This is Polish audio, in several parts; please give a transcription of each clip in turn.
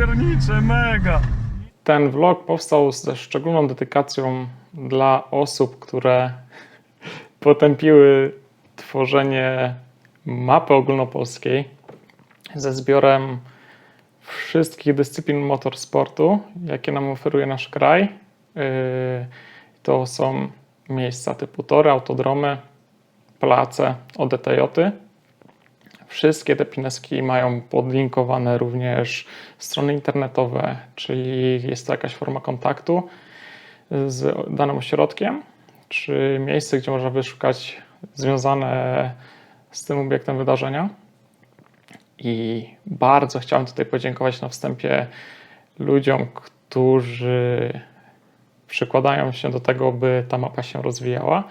Kurczę, mega! Ten vlog powstał ze szczególną dedykacją dla osób, które potępiły tworzenie mapy ogólnopolskiej ze zbiorem wszystkich dyscyplin motorsportu, jakie nam oferuje nasz kraj. Yy, To są miejsca typu tory, autodromy, place, ODTJ-y. Wszystkie te pineski mają podlinkowane również strony internetowe, czyli jest to jakaś forma kontaktu z danym ośrodkiem, czy miejsce, gdzie można wyszukać związane z tym obiektem wydarzenia. I bardzo chciałem tutaj podziękować na wstępie ludziom, którzy przykładają się do tego, by ta mapa się rozwijała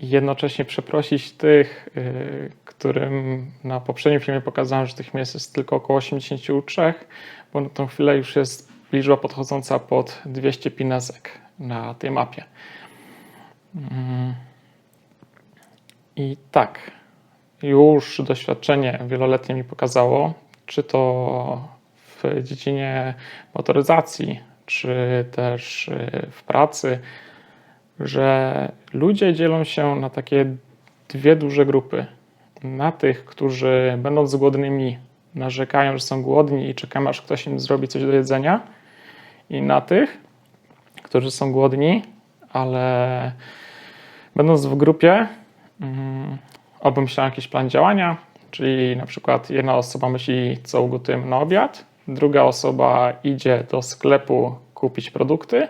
i jednocześnie przeprosić tych, y, którym na poprzednim filmie pokazałem, że tych miejsc jest tylko około 83, bo na tą chwilę już jest liczba podchodząca pod 200 pinesek na tej mapie. Mm. I tak, już doświadczenie wieloletnie mi pokazało, czy to w dziedzinie motoryzacji, czy też y, w pracy, że ludzie dzielą się na takie dwie duże grupy. Na tych, którzy będąc głodnymi narzekają, że są głodni i czekają, aż ktoś im zrobi coś do jedzenia. I na tych, którzy są głodni, ale będąc w grupie, mm, obmyślają jakiś plan działania, czyli na przykład jedna osoba myśli, co ugotujemy na obiad, druga osoba idzie do sklepu kupić produkty,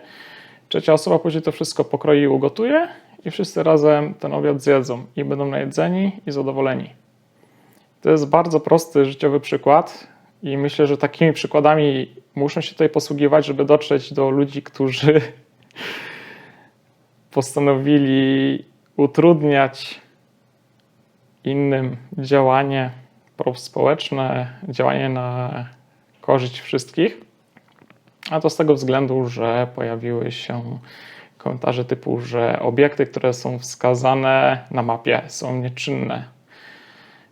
Trzecia osoba później to wszystko pokroi i ugotuje i wszyscy razem ten obiad zjedzą i będą najedzeni i zadowoleni. To jest bardzo prosty życiowy przykład i myślę, że takimi przykładami muszę się tutaj posługiwać, żeby dotrzeć do ludzi, którzy postanowili utrudniać innym działanie prospołeczne, działanie na korzyść wszystkich. A to z tego względu, że pojawiły się komentarze typu, że obiekty, które są wskazane na mapie, są nieczynne.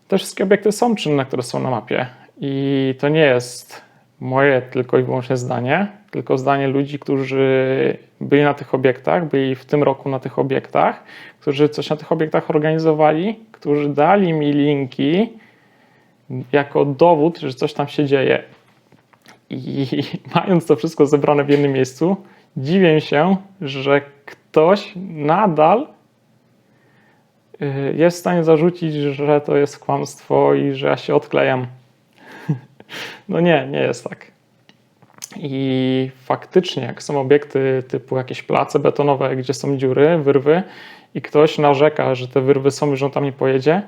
Te wszystkie obiekty są czynne, które są na mapie. I to nie jest moje tylko i wyłącznie zdanie, tylko zdanie ludzi, którzy byli na tych obiektach, byli w tym roku na tych obiektach, którzy coś na tych obiektach organizowali, którzy dali mi linki jako dowód, że coś tam się dzieje. I mając to wszystko zebrane w jednym miejscu, dziwię się, że ktoś nadal y, jest w stanie zarzucić, że to jest kłamstwo i że ja się odklejam. No nie, nie jest tak. I faktycznie, jak są obiekty typu jakieś place betonowe, gdzie są dziury, wyrwy, i ktoś narzeka, że te wyrwy są i że on tam nie pojedzie,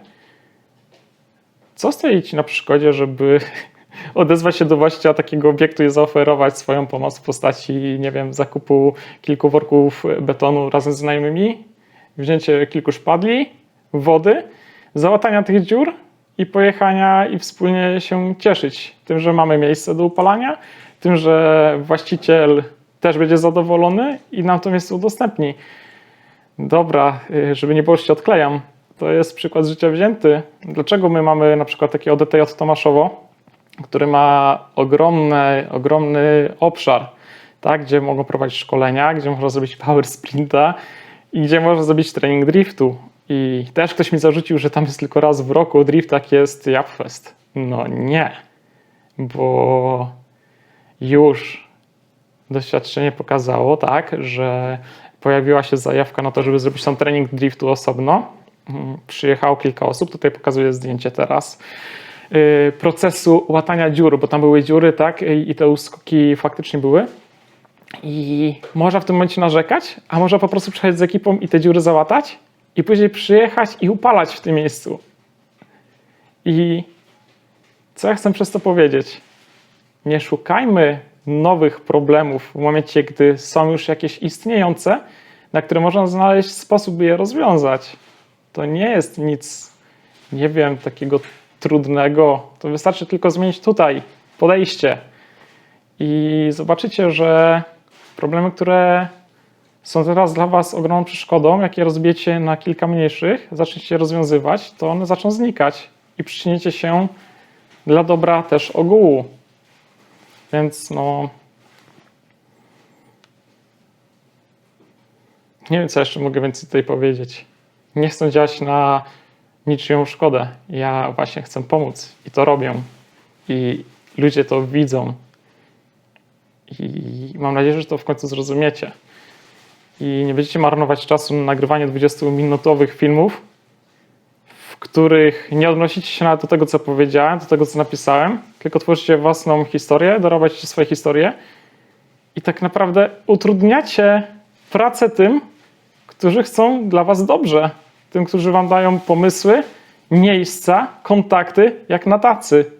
co stoi ci na przeszkodzie, żeby odezwać się do właściciela takiego obiektu i zaoferować swoją pomoc w postaci, nie wiem, zakupu kilku worków betonu razem z znajomymi, wzięcie kilku szpadli, wody, załatania tych dziur i pojechania i wspólnie się cieszyć tym, że mamy miejsce do upalania, tym, że właściciel też będzie zadowolony i nam to miejsce udostępni. Dobra, y, żeby nie było, się odklejam, to jest przykład życia wzięty. Dlaczego my mamy na przykład takie ODTJ Tomaszowo, który ma ogromny, ogromny obszar, tak, gdzie mogą prowadzić szkolenia, gdzie można zrobić power sprinta i gdzie można zrobić trening driftu. I też ktoś mi zarzucił, że tam jest tylko raz w roku drift, jak jest Japfest. No nie, bo już doświadczenie pokazało, tak, że pojawiła się zajawka na to, żeby zrobić tam trening driftu osobno. Mm, Przyjechało kilka osób, tutaj pokazuję zdjęcie teraz procesu łatania dziur, bo tam były dziury, tak, i i te uskoki faktycznie były. I można w tym momencie narzekać, a można po prostu przyjechać z ekipą i te dziury załatać i później przyjechać i upalać w tym miejscu. I co ja chcę przez to powiedzieć? Nie szukajmy nowych problemów w momencie, gdy są już jakieś istniejące, na które można znaleźć sposób, by je rozwiązać. To nie jest nic, nie wiem, takiego trudnego. To wystarczy tylko zmienić tutaj podejście. I zobaczycie, że problemy, które są teraz dla Was ogromną przeszkodą, jak je rozbijecie na kilka mniejszych, zaczniecie rozwiązywać, to one zaczną znikać i przyczynicie się dla dobra też ogółu. Więc no. Nie wiem, co jeszcze mogę więcej tutaj powiedzieć. Nie chcę działać na niczyją szkodę. Ja właśnie chcę pomóc i to robię. I ludzie to widzą. I mam nadzieję, że to w końcu zrozumiecie. I nie będziecie marnować czasu na nagrywanie 20-minutowych filmów, w których nie odnosicie się nawet do tego, co powiedziałem, do tego, co napisałem, tylko tworzycie własną historię, dorabiacie swoje historie i tak naprawdę utrudniacie pracę tym, którzy chcą dla was dobrze. Tym, którzy wam dają pomysły, miejsca, kontakty, jak na tacy.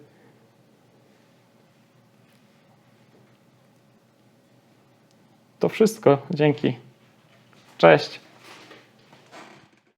To wszystko. Dzięki. Cześć.